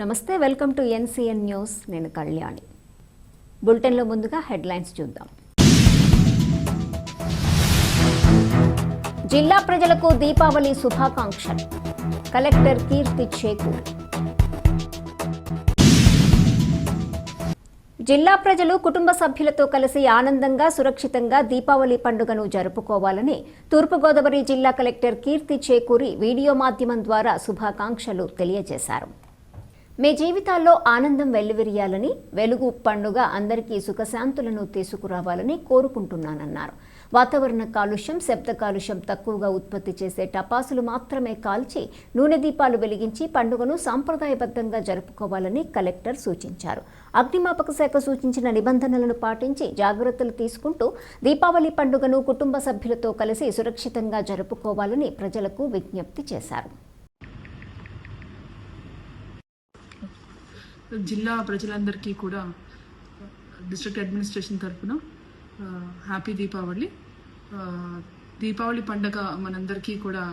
నమస్తే welcome to NCN news. నేను కళ్యాణి. బులెటిన్లో ముందుగా హెడ్లైన్స్ చూద్దాం. జిల్లా ప్రజలకు దీపావళి శుభాకాంక్షలు. కలెక్టర్ కీర్తి చేకూరి. జిల్లా ప్రజలు కుటుంబ సభ్యులతో కలిసి ఆనందంగా సురక్షితంగా దీపావళి పండుగను జరుపుకోవాలని తూర్పుగోదావరి జిల్లా కలెక్టర్ కీర్తి చేకూరి వీడియో మాధ్యమం ద్వారా శుభాకాంక్షలు తెలియజేశారు. మీ జీవితాల్లో ఆనందం వెల్లువిరియాలని వెలుగు పండుగ అందరికీ సుఖశాంతులను తీసుకురావాలని కోరుకుంటున్నానన్నారు. వాతావరణ కాలుష్యం శబ్ద కాలుష్యం తక్కువగా ఉత్పత్తి చేసే టపాసులు మాత్రమే కాల్చి నూనె దీపాలు వెలిగించి పండుగను సాంప్రదాయబద్ధంగా జరుపుకోవాలని కలెక్టర్ సూచించారు. అగ్నిమాపక శాఖ సూచించిన నిబంధనలను పాటించి జాగ్రత్తలు తీసుకుంటూ దీపావళి పండుగను కుటుంబ సభ్యులతో కలిసి సురక్షితంగా జరుపుకోవాలని ప్రజలకు విజ్ఞప్తి చేశారు. జిల్లా ప్రజలందరికీ కూడా డిస్ట్రిక్ట్ అడ్మినిస్ట్రేషన్ తరఫున హ్యాపీ దీపావళి. దీపావళి పండుగ మనందరికీ కూడా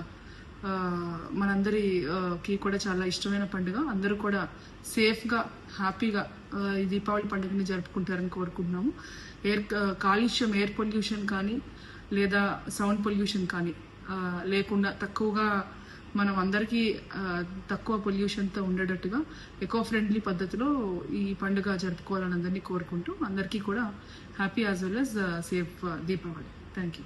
మనందరికి కూడా చాలా ఇష్టమైన పండుగ. అందరూ కూడా సేఫ్గా హ్యాపీగా ఈ దీపావళి పండుగని జరుపుకుంటారని కోరుకుంటున్నాము. ఎయిర్ కాలుష్యం ఎయిర్ పొల్యూషన్ కానీ లేదా సౌండ్ పొల్యూషన్ కానీ లేకుండా తక్కువగా మనం అందరికీ తక్కువ పొల్యూషన్తో ఉండేటట్టుగా ఎకో ఫ్రెండ్లీ పద్ధతిలో ఈ పండుగ జరుపుకోవాలని అందరినీ కోరుకుంటూ అందరికీ కూడా happy as well as safe Deepavali. Thank you